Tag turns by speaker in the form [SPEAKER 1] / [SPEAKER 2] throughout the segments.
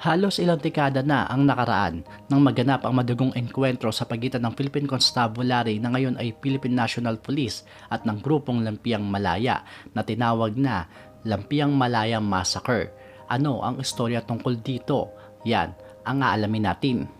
[SPEAKER 1] Halos ilang dekada na ang nakaraan nang maganap ang madugong enkwentro sa pagitan ng Philippine Constabulary na ngayon ay Philippine National Police at ng grupong Lampiang Malaya na tinawag na Lampiang Malaya Massacre. Ano ang istorya tungkol dito? Yan ang aalamin natin.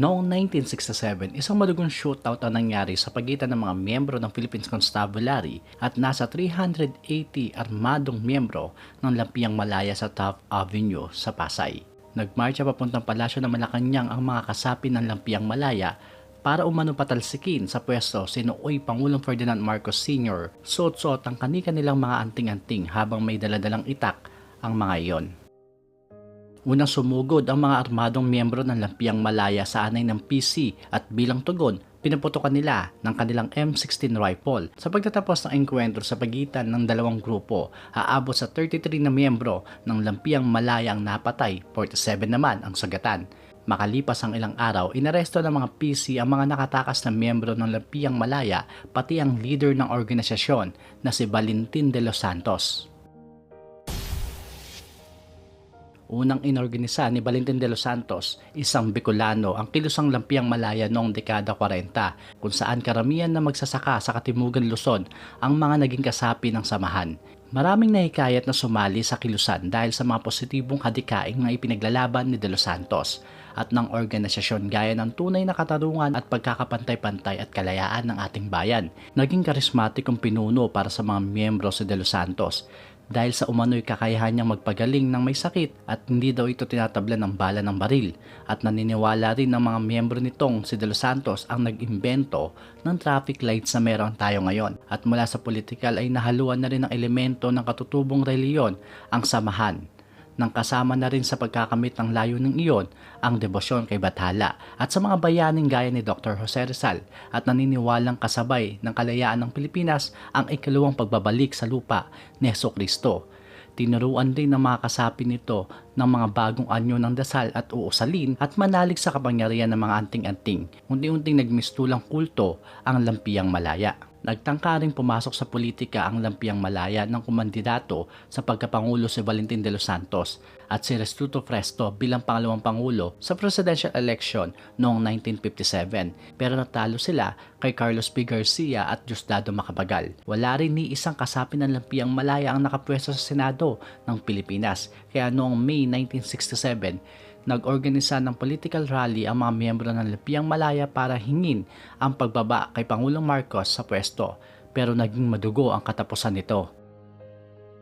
[SPEAKER 1] Noong 1967, isang madugong shootout ang nangyari sa pagitan ng mga miyembro ng Philippines Constabulary at nasa 380 armadong miyembro ng Lampiang Malaya sa Taft Avenue sa Pasay. Nagmarcha papuntang palasyo ng Malacanang ang mga kasapi ng Lampiang Malaya para umano patalsikin sa pwesto si nooy Pangulong Ferdinand Marcos Sr. Suot-suot ang kanika nilang mga anting-anting habang may daladalang itak ang mga iyon. Unang sumugod ang mga armadong miyembro ng Lampiang Malaya sa anay ng PC at bilang tugon, pinaputokan nila ng kanilang M16 rifle. Sa pagtatapos ng engkwentro sa pagitan ng dalawang grupo, aabot sa 33 na miyembro ng Lampiang Malaya ang napatay, 47 naman ang sagatan. Makalipas ang ilang araw, inaresto ng mga PC ang mga nakatakas na miyembro ng Lampiang Malaya pati ang leader ng organisasyon na si Valentin de los Santos. Unang inorganisa ni Valentin de los Santos, isang Bicolano ang kilusang lampiang Malaya noong dekada 40, kung saan karamihan na magsasaka sa Katimugan Luzon ang mga naging kasapi ng samahan. Maraming nahikayat na sumali sa kilusan dahil sa mga positibong hadikain na ipinaglalaban ni de los Santos at ng organisasyon gaya ng tunay na katarungan at pagkakapantay-pantay at kalayaan ng ating bayan. Naging karismatikong pinuno para sa mga miyembro si de los Santos dahil sa umano'y kakayahan niyang magpagaling ng may sakit at hindi daw ito tinatabla ng bala ng baril. At naniniwala rin ng mga miyembro nitong si De Los Santos ang nag-imbento ng traffic lights na meron tayo ngayon. At mula sa politikal ay nahaluan na rin ng elemento ng katutubong reliyon ang samahan nang kasama na rin sa pagkakamit ng layuning iyon ang debosyon kay Bathala at sa mga bayaning gaya ni Dr. Jose Rizal at naniniwalang kasabay ng kalayaan ng Pilipinas ang ikalawang pagbabalik sa lupa ni Yeso Kristo. Tinuruan din ng mga kasapi nito ng mga bagong anyo ng dasal at uusalin at manalig sa kapangyarihan ng mga anting-anting. Unti-unting nagmistulang kulto ang lampiang malaya. Nagtangka rin pumasok sa politika ang lampiang malaya ng kumandidato sa pagkapangulo si Valentin de los Santos at si Restuto Fresto bilang pangalawang pangulo sa presidential election noong 1957 pero natalo sila kay Carlos P. Garcia at Diosdado Macapagal. Wala rin ni isang kasapi ng lampiang malaya ang nakapwesto sa Senado ng Pilipinas kaya noong May 1967 nag-organisa ng political rally ang mga miyembro ng Lampiang Malaya para hingin ang pagbaba kay Pangulong Marcos sa pwesto pero naging madugo ang katapusan nito.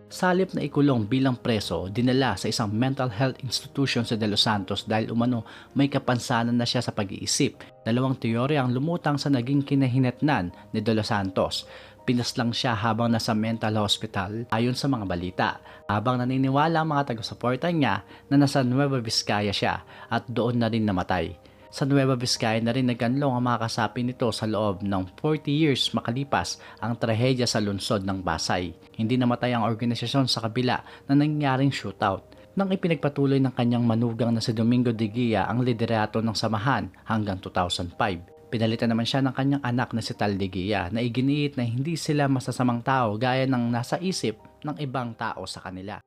[SPEAKER 1] Salip na ikulong bilang preso, dinala sa isang mental health institution sa De Los Santos dahil umano may kapansanan na siya sa pag-iisip. Dalawang teorya ang lumutang sa naging kinahinatnan ni De Los Santos pinaslang siya habang nasa mental hospital ayon sa mga balita. Habang naniniwala ang mga taga-suporta niya na nasa Nueva Vizcaya siya at doon na rin namatay. Sa Nueva Vizcaya na rin nagkanlong ang mga kasapi nito sa loob ng 40 years makalipas ang trahedya sa lungsod ng Pasay. Hindi namatay ang organisasyon sa kabila na nangyaring shootout nang ipinagpatuloy ng kanyang manugang na si Domingo de Guia ang liderato ng samahan hanggang 2005. Pinalitan naman siya ng kanyang anak na si Taldegia na iginiit na hindi sila masasamang tao gaya ng nasa isip ng ibang tao sa kanila.